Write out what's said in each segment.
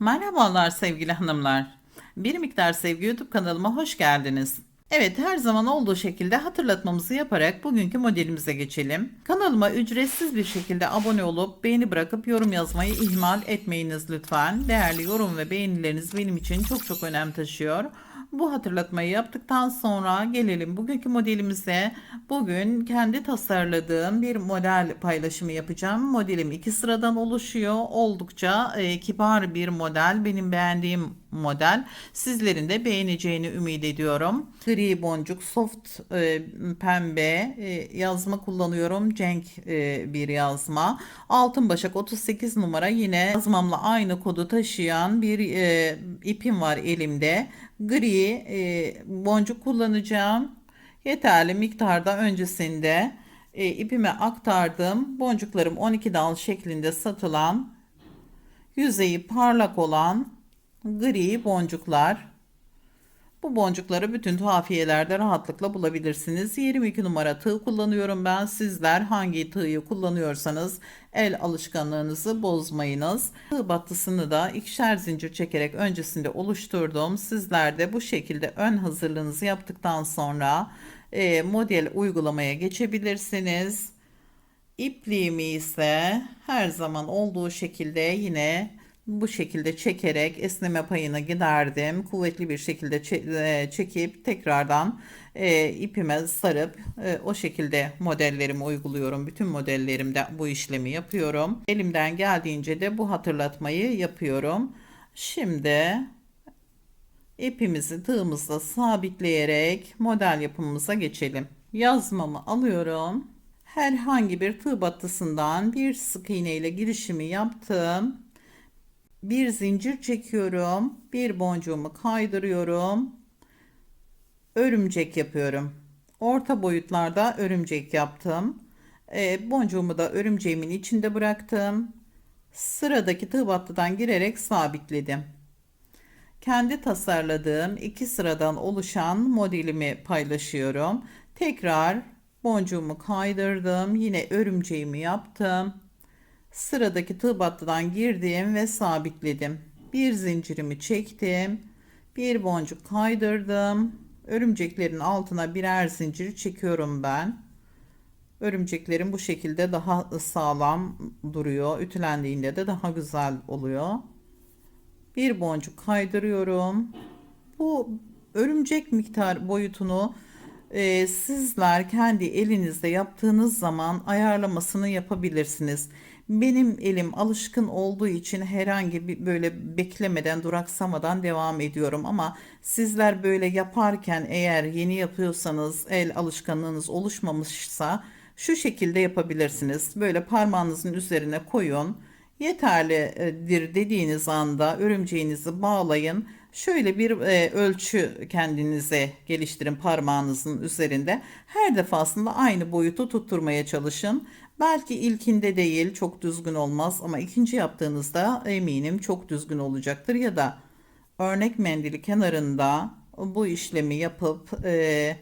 Merhabalar sevgili hanımlar. Bir miktar sevgi YouTube kanalıma hoş geldiniz. Evet her zaman olduğu şekilde hatırlatmamızı yaparak bugünkü modelimize geçelim. Kanalıma ücretsiz bir şekilde abone olup beğeni bırakıp yorum yazmayı ihmal etmeyiniz lütfen. Değerli yorum ve beğenileriniz benim için çok çok önem taşıyor. Bu hatırlatmayı yaptıktan sonra gelelim bugünkü modelimize. Bugün kendi tasarladığım bir model paylaşımı yapacağım. Modelim iki sıradan oluşuyor. Oldukça e, kibar bir model. Benim beğendiğim model. Sizlerin de beğeneceğini ümit ediyorum. Gri boncuk, soft e, pembe e, yazma kullanıyorum. Cenk e, bir yazma. Altın başak 38 numara yine yazmamla aynı kodu taşıyan bir e, ipim var elimde. Gri e, boncuk kullanacağım. Yeterli miktarda öncesinde e, ipime aktardım. Boncuklarım 12 dal şeklinde satılan yüzeyi parlak olan gri boncuklar. Bu boncukları bütün tuhafiyelerde rahatlıkla bulabilirsiniz. 22 numara tığ kullanıyorum ben. Sizler hangi tığı kullanıyorsanız el alışkanlığınızı bozmayınız. Tığ battısını da ikişer zincir çekerek öncesinde oluşturdum. Sizler de bu şekilde ön hazırlığınızı yaptıktan sonra e, model uygulamaya geçebilirsiniz. İpliğimi ise her zaman olduğu şekilde yine bu şekilde çekerek esneme payını giderdim. Kuvvetli bir şekilde e, çekip tekrardan e, ipime sarıp e, o şekilde modellerimi uyguluyorum. Bütün modellerimde bu işlemi yapıyorum. Elimden geldiğince de bu hatırlatmayı yapıyorum. Şimdi ipimizi tığımızla sabitleyerek model yapımımıza geçelim. Yazmamı alıyorum. Herhangi bir tığ battısından bir sık iğne ile girişimi yaptım bir zincir çekiyorum. Bir boncuğumu kaydırıyorum. Örümcek yapıyorum. Orta boyutlarda örümcek yaptım. E, boncuğumu da örümceğimin içinde bıraktım. Sıradaki tığ battıdan girerek sabitledim. Kendi tasarladığım iki sıradan oluşan modelimi paylaşıyorum. Tekrar boncuğumu kaydırdım. Yine örümceğimi yaptım. Sıradaki tığ battıdan girdim ve sabitledim. Bir zincirimi çektim. Bir boncuk kaydırdım. Örümceklerin altına birer zincir çekiyorum ben. Örümceklerin bu şekilde daha sağlam duruyor. Ütülendiğinde de daha güzel oluyor. Bir boncuk kaydırıyorum. Bu örümcek miktar boyutunu e, sizler kendi elinizde yaptığınız zaman ayarlamasını yapabilirsiniz. Benim elim alışkın olduğu için herhangi bir böyle beklemeden duraksamadan devam ediyorum ama sizler böyle yaparken eğer yeni yapıyorsanız el alışkanlığınız oluşmamışsa şu şekilde yapabilirsiniz. Böyle parmağınızın üzerine koyun. Yeterlidir dediğiniz anda örümceğinizi bağlayın. Şöyle bir e, ölçü kendinize geliştirin parmağınızın üzerinde. Her defasında aynı boyutu tutturmaya çalışın. Belki ilkinde değil çok düzgün olmaz ama ikinci yaptığınızda eminim çok düzgün olacaktır. Ya da örnek mendili kenarında bu işlemi yapıp e,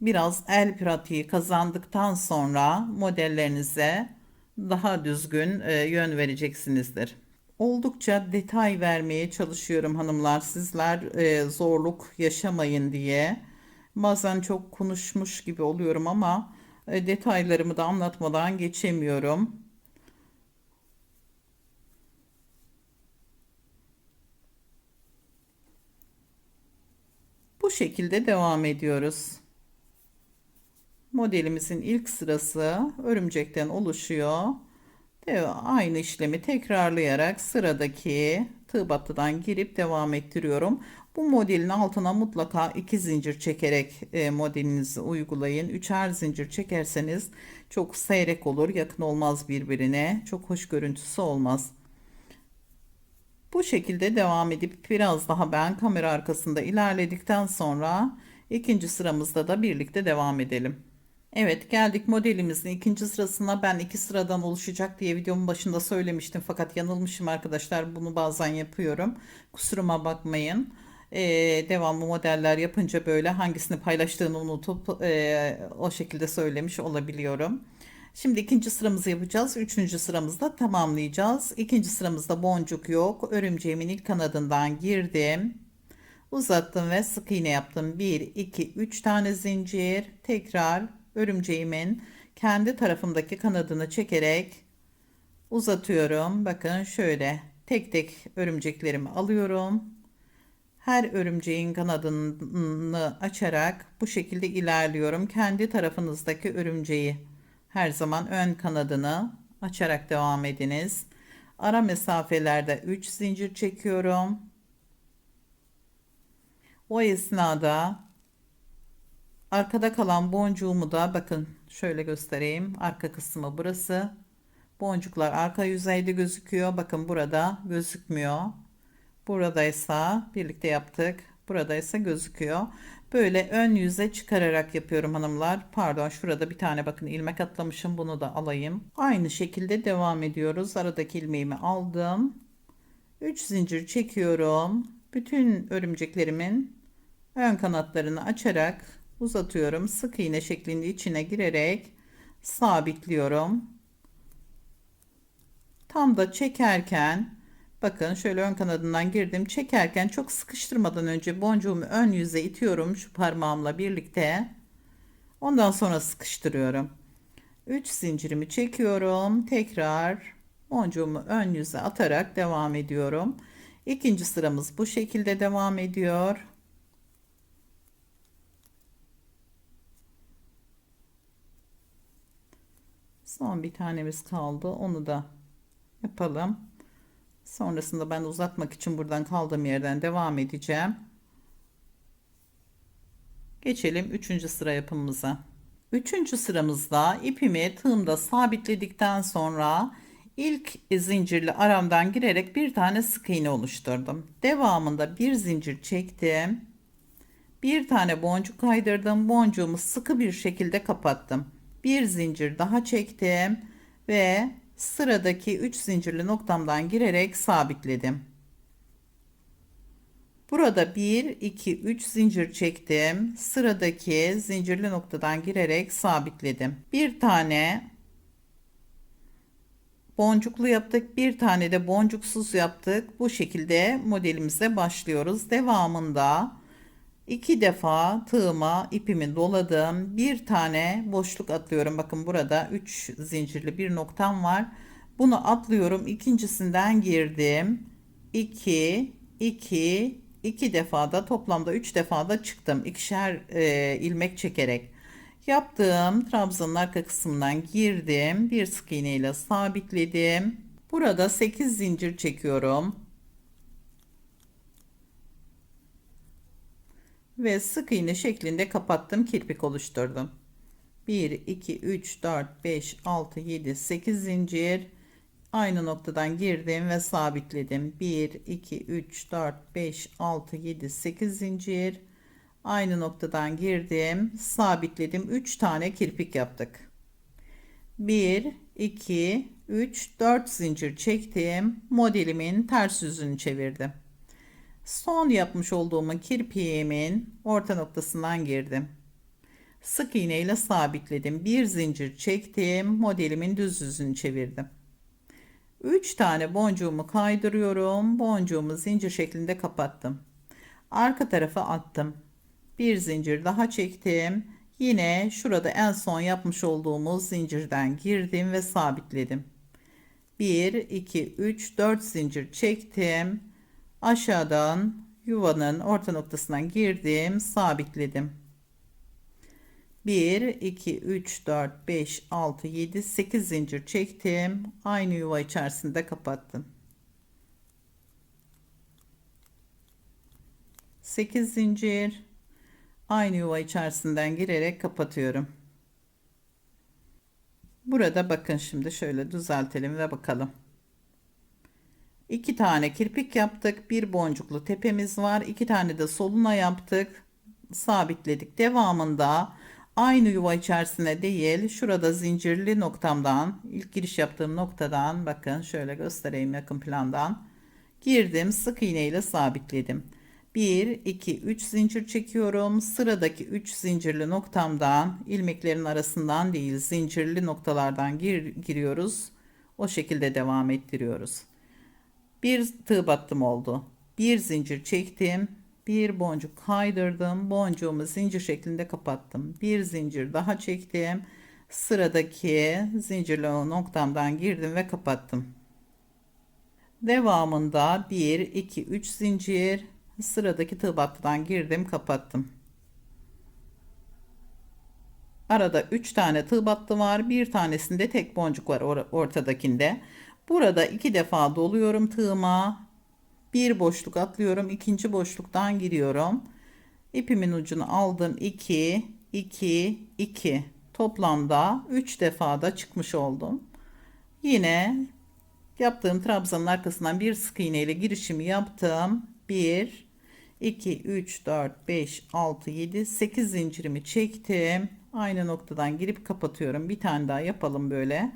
biraz el pratiği kazandıktan sonra modellerinize daha düzgün e, yön vereceksinizdir. Oldukça detay vermeye çalışıyorum hanımlar. Sizler e, zorluk yaşamayın diye. Bazen çok konuşmuş gibi oluyorum ama detaylarımı da anlatmadan geçemiyorum. Bu şekilde devam ediyoruz. Modelimizin ilk sırası örümcekten oluşuyor. Aynı işlemi tekrarlayarak sıradaki tığ battıdan girip devam ettiriyorum. Bu modelin altına mutlaka iki zincir çekerek e, modelinizi uygulayın. Üçer zincir çekerseniz çok seyrek olur, yakın olmaz birbirine. Çok hoş görüntüsü olmaz. Bu şekilde devam edip biraz daha ben kamera arkasında ilerledikten sonra ikinci sıramızda da birlikte devam edelim. Evet geldik modelimizin ikinci sırasına ben iki sıradan oluşacak diye videomun başında söylemiştim fakat yanılmışım arkadaşlar bunu bazen yapıyorum kusuruma bakmayın ee, devamlı modeller yapınca böyle hangisini paylaştığını unutup e, o şekilde söylemiş olabiliyorum Şimdi ikinci sıramızı yapacağız. Üçüncü sıramızda tamamlayacağız. İkinci sıramızda boncuk yok. Örümceğimin ilk kanadından girdim. Uzattım ve sık iğne yaptım. 1, 2, 3 tane zincir. Tekrar örümceğimin kendi tarafımdaki kanadını çekerek uzatıyorum. Bakın şöyle tek tek örümceklerimi alıyorum. Her örümceğin kanadını açarak bu şekilde ilerliyorum. Kendi tarafınızdaki örümceği her zaman ön kanadını açarak devam ediniz. Ara mesafelerde 3 zincir çekiyorum. O esnada arkada kalan boncuğumu da bakın şöyle göstereyim. Arka kısmı burası. Boncuklar arka yüzeyde gözüküyor. Bakın burada gözükmüyor. Buradaysa birlikte yaptık. Buradaysa gözüküyor. Böyle ön yüze çıkararak yapıyorum hanımlar. Pardon şurada bir tane bakın ilmek atlamışım. Bunu da alayım. Aynı şekilde devam ediyoruz. Aradaki ilmeğimi aldım. 3 zincir çekiyorum. Bütün örümceklerimin ön kanatlarını açarak uzatıyorum. Sık iğne şeklinde içine girerek sabitliyorum. Tam da çekerken bakın şöyle ön kanadından girdim. Çekerken çok sıkıştırmadan önce boncuğumu ön yüze itiyorum şu parmağımla birlikte. Ondan sonra sıkıştırıyorum. 3 zincirimi çekiyorum. Tekrar boncuğumu ön yüze atarak devam ediyorum. İkinci sıramız bu şekilde devam ediyor. Son bir tanemiz kaldı. Onu da yapalım. Sonrasında ben uzatmak için buradan kaldığım yerden devam edeceğim. Geçelim 3. sıra yapımımıza. 3. sıramızda ipimi tığımda sabitledikten sonra ilk zincirli aramdan girerek bir tane sık iğne oluşturdum. Devamında bir zincir çektim. Bir tane boncuk kaydırdım. Boncuğumu sıkı bir şekilde kapattım. Bir zincir daha çektim ve sıradaki 3 zincirli noktamdan girerek sabitledim. Burada 1 2 3 zincir çektim. Sıradaki zincirli noktadan girerek sabitledim. Bir tane boncuklu yaptık. Bir tane de boncuksuz yaptık. Bu şekilde modelimize başlıyoruz. Devamında iki defa tığıma ipimi doladım. Bir tane boşluk atlıyorum. Bakın burada 3 zincirli bir noktam var. Bunu atlıyorum. İkincisinden girdim. 2 2 2 defa da toplamda 3 defa da çıktım. İkişer e, ilmek çekerek. Yaptığım trabzanın arka kısmından girdim. Bir sık iğne ile sabitledim. Burada 8 zincir çekiyorum. Ve sık iğne şeklinde kapattım. Kirpik oluşturdum. 1, 2, 3, 4, 5, 6, 7, 8 zincir. Aynı noktadan girdim ve sabitledim. 1, 2, 3, 4, 5, 6, 7, 8 zincir. Aynı noktadan girdim. Sabitledim. 3 tane kirpik yaptık. 1, 2, 3, 4 zincir çektim. Modelimin ters yüzünü çevirdim. Son yapmış olduğum kirpiğimin orta noktasından girdim. Sık iğne ile sabitledim. Bir zincir çektim. Modelimin düz yüzünü çevirdim. 3 tane boncuğumu kaydırıyorum. Boncuğumu zincir şeklinde kapattım. Arka tarafa attım. Bir zincir daha çektim. Yine şurada en son yapmış olduğumuz zincirden girdim ve sabitledim. 1 2 3 4 zincir çektim. Aşağıdan yuvanın orta noktasından girdim, sabitledim. 1 2 3 4 5 6 7 8 zincir çektim. Aynı yuva içerisinde kapattım. 8 zincir aynı yuva içerisinden girerek kapatıyorum. Burada bakın şimdi şöyle düzeltelim ve bakalım. İki tane kirpik yaptık. Bir boncuklu tepemiz var. İki tane de soluna yaptık. Sabitledik. Devamında aynı yuva içerisine değil şurada zincirli noktamdan ilk giriş yaptığım noktadan bakın şöyle göstereyim yakın plandan girdim sık iğne ile sabitledim 1 2 3 zincir çekiyorum. Sıradaki 3 zincirli noktamdan ilmeklerin arasından değil zincirli noktalardan gir, giriyoruz. O şekilde devam ettiriyoruz. Bir tığ battım oldu. Bir zincir çektim. Bir boncuk kaydırdım. Boncuğumu zincir şeklinde kapattım. Bir zincir daha çektim. Sıradaki zincirli noktamdan girdim ve kapattım. Devamında 1 2 3 zincir sıradaki tığ battıdan girdim, kapattım. Arada 3 tane tığ battı var. Bir tanesinde tek boncuk var or ortadakinde. Burada iki defa doluyorum tığıma. Bir boşluk atlıyorum. ikinci boşluktan giriyorum. İpimin ucunu aldım. 2 2 2 toplamda 3 defa da çıkmış oldum. Yine yaptığım trabzanın arkasından bir sık iğne ile girişimi yaptım. 1 2 3 4 5 6 7 8 zincirimi çektim. Aynı noktadan girip kapatıyorum. Bir tane daha yapalım böyle.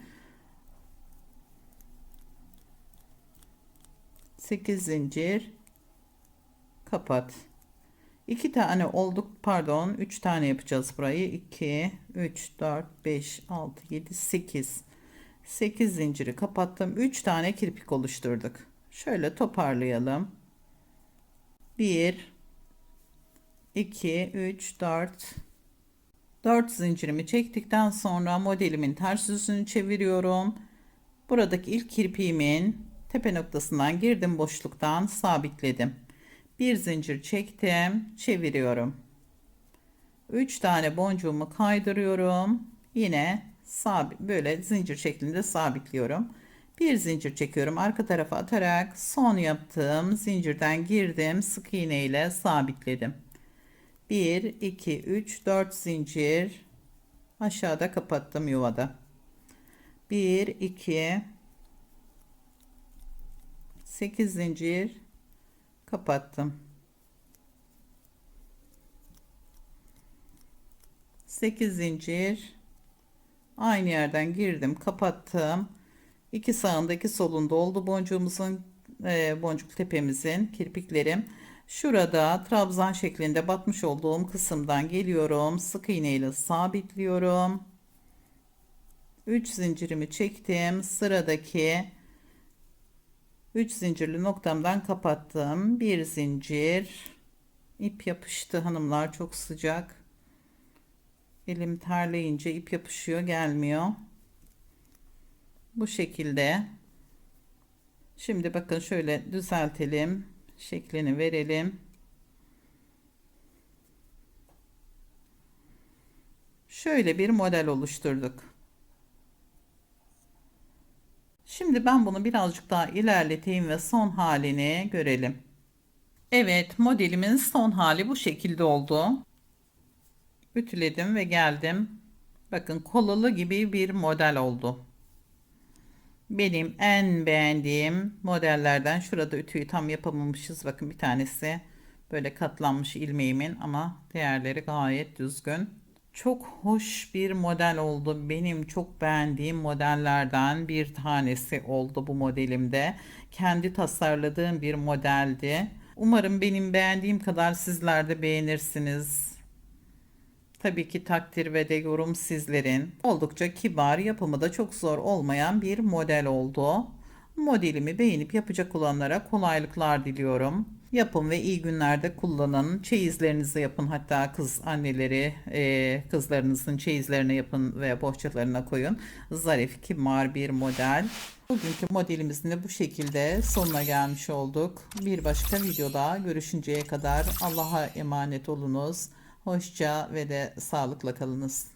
8 zincir. Kapat. 2 tane olduk. Pardon 3 tane yapacağız burayı. 2 3 4 5 6 7 8 8 zinciri kapattım. 3 tane kirpik oluşturduk. Şöyle toparlayalım. 1 2 3 4 4 zincirimi çektikten sonra modelimin ters yüzünü çeviriyorum. Buradaki ilk kirpiğimin tepe noktasından girdim boşluktan sabitledim. Bir zincir çektim çeviriyorum. 3 tane boncuğumu kaydırıyorum. Yine sabit böyle zincir şeklinde sabitliyorum. Bir zincir çekiyorum arka tarafa atarak son yaptığım zincirden girdim sık iğne ile sabitledim. 1 2 3 4 zincir. Aşağıda kapattım yuvada. 1 2 8 zincir. Kapattım. 8 zincir. Aynı yerden girdim kapattım. İki sağında iki solunda oldu boncuğumuzun e, boncuk tepemizin kirpiklerim. Şurada trabzan şeklinde batmış olduğum kısımdan geliyorum. Sık iğne ile sabitliyorum. 3 zincirimi çektim. Sıradaki 3 zincirli noktamdan kapattım. Bir zincir. ip yapıştı hanımlar çok sıcak. Elim terleyince ip yapışıyor gelmiyor. Bu şekilde. Şimdi bakın şöyle düzeltelim. Şeklini verelim. Şöyle bir model oluşturduk. Şimdi ben bunu birazcık daha ilerleteyim ve son halini görelim. Evet modelimin son hali bu şekilde oldu. Ütüledim ve geldim. Bakın kolalı gibi bir model oldu. Benim en beğendiğim modellerden şurada ütüyü tam yapamamışız. Bakın bir tanesi böyle katlanmış ilmeğimin ama diğerleri gayet düzgün. Çok hoş bir model oldu. Benim çok beğendiğim modellerden bir tanesi oldu bu modelimde. Kendi tasarladığım bir modeldi. Umarım benim beğendiğim kadar sizler de beğenirsiniz. Tabii ki takdir ve de yorum sizlerin. Oldukça kibar, yapımı da çok zor olmayan bir model oldu. Modelimi beğenip yapacak olanlara kolaylıklar diliyorum. Yapın ve iyi günlerde kullanın. Çeyizlerinizi yapın. Hatta kız anneleri e, kızlarınızın çeyizlerini yapın ve bohçalarına koyun. Zarif, kibar bir model. Bugünkü modelimizin de bu şekilde sonuna gelmiş olduk. Bir başka videoda görüşünceye kadar Allah'a emanet olunuz. Hoşça ve de sağlıkla kalınız.